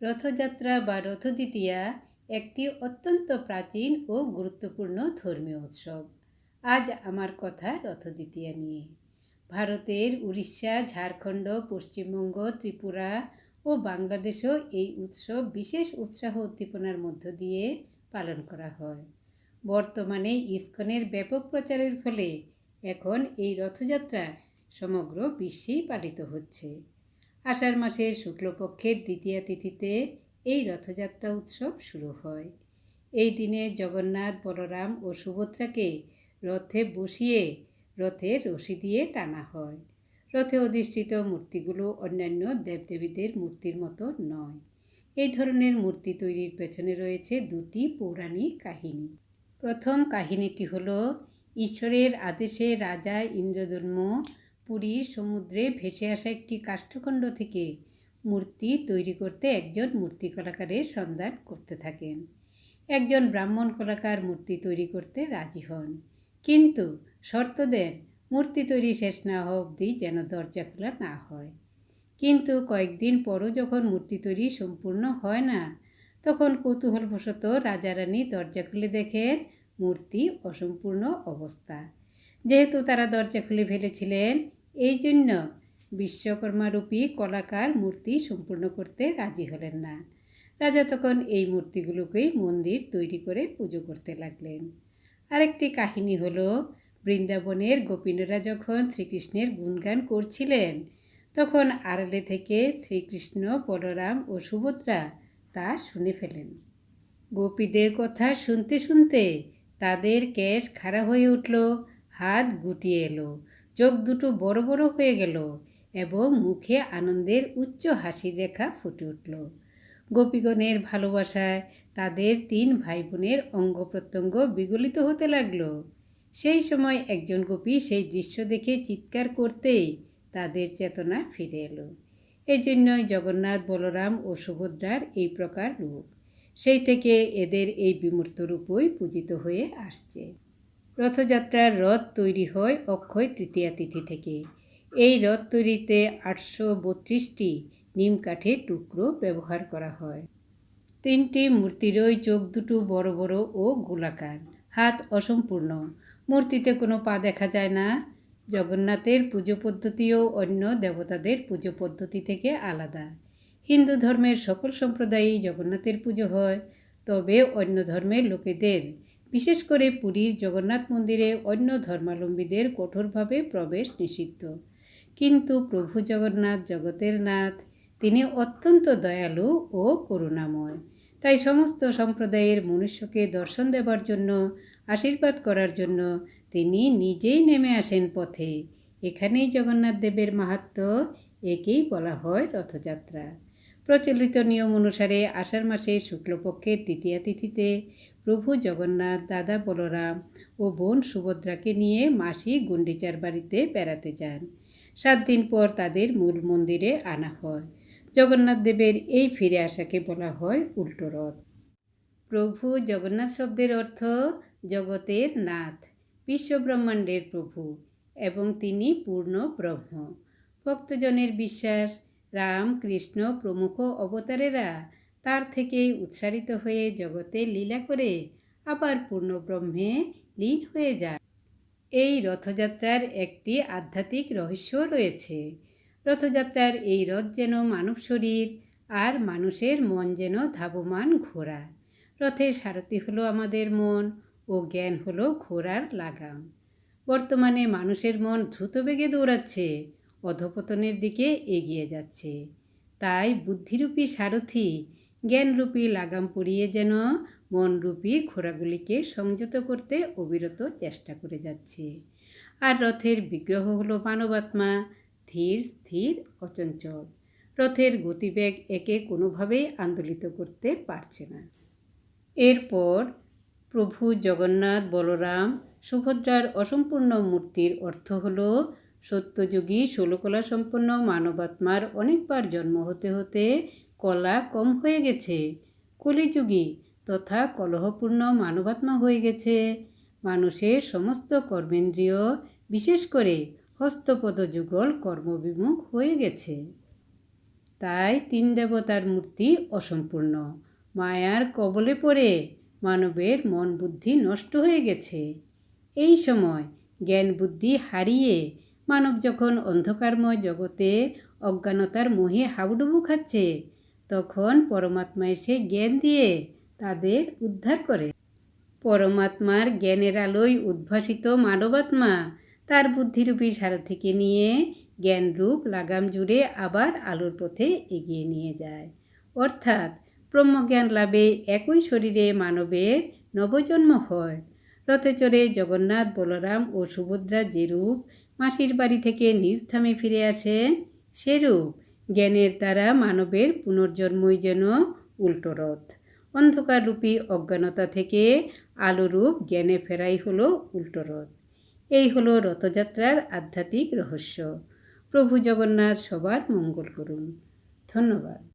রথযাত্রা বা রথদ্বিতীয়া একটি অত্যন্ত প্রাচীন ও গুরুত্বপূর্ণ ধর্মীয় উৎসব। আজ আমার কথা রথদ্বিতীয়া নিয়ে। ভারতের উড়িষ্যা, ঝাড়খণ্ড, পশ্চিমবঙ্গ, ত্রিপুরা ও বাংলাদেশেও এই উৎসব বিশেষ উৎসাহ উদ্দীপনার মধ্য দিয়ে পালন করা হয়। বর্তমানে ইস্কনের ব্যাপক প্রচারের ফলে এখন এই রথযাত্রা সমগ্র বিশ্বেই পালিত হচ্ছে। আষাঢ় মাসের শুক্লপক্ষের দ্বিতীয়া তিথিতে এই রথযাত্রা উৎসব শুরু হয়। এই দিনে জগন্নাথ, বলরাম ও সুভদ্রাকে রথে বসিয়ে রথে রশি দিয়ে টানা হয়। রথে অধিষ্ঠিত মূর্তিগুলো অন্যান্য দেবদেবীদের মূর্তির মতো নয়। এই ধরনের মূর্তি তৈরির পেছনে রয়েছে দুটি পৌরাণিক কাহিনী। প্রথম কাহিনীটি হল, ঈশ্বরের আদেশে রাজা ইন্দ্রধর্ম পুরীর সমুদ্রে ভেসে আসা একটি কাষ্ঠখণ্ড থেকে মূর্তি তৈরি করতে একজন মূর্তি কলাকারের সন্ধান করতে থাকেন। একজন ব্রাহ্মণ কলাকার মূর্তি তৈরি করতে রাজি হন। কিন্তু শর্ত দেন, মূর্তি তৈরি শেষ না হওয়া অবধি যেন দরজা খোলা না হয়। কিন্তু কয়েকদিন পরও যখন মূর্তি তৈরি সম্পূর্ণ হয় না, তখন কৌতূহলবশত রাজারানী দরজা খুলে দেখেন মূর্তি অসম্পূর্ণ অবস্থা। যেহেতু তারা দরজা খুলে ফেলেছিলেন এই জন্য বিশ্বকর্মারূপী কলাকার মূর্তি সম্পূর্ণ করতে রাজি হলেন না। রাজা তখন এই মূর্তিগুলোকেই মন্দির তৈরি করে পুজো করতে লাগলেন। আরেকটি কাহিনী হলো, বৃন্দাবনের গোপিনরা যখন শ্রীকৃষ্ণের গুণগান করছিলেন, তখন আড়ালে থেকে শ্রীকৃষ্ণ, বলরাম ও সুভদ্রা তা শুনে ফেলেন। গোপীদের কথা শুনতে শুনতে তাদের কেশ খাড়া হয়ে উঠল, হাত গুটিয়ে এলো। চোখ দুটো বড় বড় হয়ে গেল এবং মুখে আনন্দের উচ্চ হাসির রেখা ফুটে উঠল। গোপীগণের ভালোবাসায় তাদের তিন ভাই বোনের অঙ্গ প্রত্যঙ্গ বিগলিত হতে লাগল। সেই সময় একজন গোপী সেই দৃশ্য দেখে চিৎকার করতেই তাদের চেতনা ফিরে এলো। এই জন্যই জগন্নাথ, বলরাম ও সুভদ্রার এই প্রকার রূপ। সেই থেকে এদের এই বিমূর্ত রূপই পূজিত হয়ে আসছে। রথযাত্রার রথ তৈরি হয় অক্ষয় তৃতীয়া তিথি থেকে। এই রথ তৈরিতে আটশো বত্রিশটি নিম কাঠের টুকরো ব্যবহার করা হয়। তিনটি মূর্তিরই চোখ দুটো বড় বড় ও গোলাকার। হাত অসম্পূর্ণ। মূর্তিতে কোনো পা দেখা যায় না। জগন্নাথের পুজো পদ্ধতিও অন্য দেবতাদের পুজো পদ্ধতি থেকে আলাদা। হিন্দু ধর্মের সকল সম্প্রদায়েই জগন্নাথের পুজো হয়। তবে অন্য ধর্মের লোকেদের বিশেষ করে পুরীর জগন্নাথ মন্দিরে অন্য ধর্মাবলম্বীদের কঠোরভাবে প্রবেশ নিষিদ্ধ। কিন্তু প্রভু জগন্নাথ, জগতের নাথ, তিনি অত্যন্ত দয়ালু ও করুণাময়। তাই সমস্ত সম্প্রদায়ের মনুষ্যকে দর্শন দেবার জন্য, আশীর্বাদ করার জন্য তিনি নিজেই নেমে আসেন পথে। এখানেই জগন্নাথ দেবের মাহাত্ম একেই বলা হয় রথযাত্রা। প্রচলিত নিয়ম অনুসারে আষাঢ় মাসে শুক্লপক্ষের তৃতীয়া তিথিতে প্রভু জগন্নাথ, দাদা বলরাম ও বোন সুভদ্রাকে নিয়ে মাসি গুন্ডিচার বাড়িতে বেড়াতে যান। সাত দিন পর তাদের মূল মন্দিরে আনা হয়। জগন্নাথ দেবের এই ফিরে আসাকে বলা হয় উল্টো রথ। প্রভু জগন্নাথ শব্দের অর্থ জগতের নাথ, বিশ্বব্রহ্মাণ্ডের প্রভু এবং তিনি পূর্ণ ব্রহ্ম। ভক্তজনের বিশ্বাস, রাম, কৃষ্ণ প্রমুখ অবতারেরা তার থেকেই উৎসারিত হয়ে জগতে লীলা করে আবার পূর্ণ ব্রহ্মে লীন হয়ে যায়। এই রথযাত্রার একটি আধ্যাত্মিক রহস্য রয়েছে। রথযাত্রার এই রথ যেন মানব শরীর আর মানুষের মন যেন ধাবমান ঘোড়া রথের সারথি হলো আমাদের মন ও জ্ঞান হলো ঘোড়ার লাগাম। বর্তমানে মানুষের মন দ্রুত বেগে দৌড়াচ্ছে, অধপতনের দিকে এগিয়ে যাচ্ছে। তাই বুদ্ধিরূপী সারথি জ্ঞানরূপী লাগাম পরিয়ে যেন মনরূপী ঘোড়াগুলিকে সংযত করতে অবিরত চেষ্টা করে যাচ্ছে। আর রথের বিগ্রহ হলো মানবাত্মা, ধীর, স্থির, অচঞ্চল। রথের গতিবেগ একে কোনোভাবেই আন্দোলিত করতে পারছে না। এরপর প্রভু জগন্নাথ বলরাম সুভদ্রার অসম্পূর্ণ মূর্তির অর্থ হল সত্যযুগী ষোলকলা সম্পন্ন মানবাত্মার অনেকবার জন্ম হতে হতে কলা কম হয়ে গেছে। কলিযুগী তথা কলহপূর্ণ মানবাত্মা হয়ে গেছে। মানুষের সমস্ত কর্মেন্দ্রীয়, বিশেষ করে হস্তপদ যুগল কর্মবিমুখ হয়ে গেছে। তাই তিন দেবতার মূর্তি অসম্পূর্ণ। মায়ার কবলে পড়ে মানবের মন বুদ্ধি নষ্ট হয়ে গেছে। এই সময় জ্ঞান বুদ্ধি হারিয়ে মানব যখন অন্ধকারময় জগতে অজ্ঞানতার মোহে হাবুডুবু খাচ্ছে তখন পরমাত্মা এসে জ্ঞান দিয়ে তাদের উদ্ধার করে। পরমাত্মার জ্ঞানের আলোয় উদ্ভাসিত মানবাত্মা তার বুদ্ধিরূপী সারথিকে নিয়ে জ্ঞানরূপ লাগাম জুড়ে আবার আলোর পথে এগিয়ে নিয়ে যায়। অর্থাৎ ব্রহ্মজ্ঞান লাভে একই শরীরে মানবের নবজন্ম হয়। রথে চড়ে জগন্নাথ, বলরাম ও সুভদ্রা যেরূপ মাসির বাড়ি থেকে নিজ ধামে ফিরে আসেন, সেরূপ জ্ঞানের দ্বারা মানবের পুনর্জন্মই যেন উল্টো রথ। অন্ধকাররূপী অজ্ঞানতা থেকে আলোরূপ জ্ঞানে ফেরাই হলো উল্টো রথ। এই হলো রথযাত্রার আধ্যাত্মিক রহস্য। প্রভু জগন্নাথ সবার মঙ্গল করুন। ধন্যবাদ।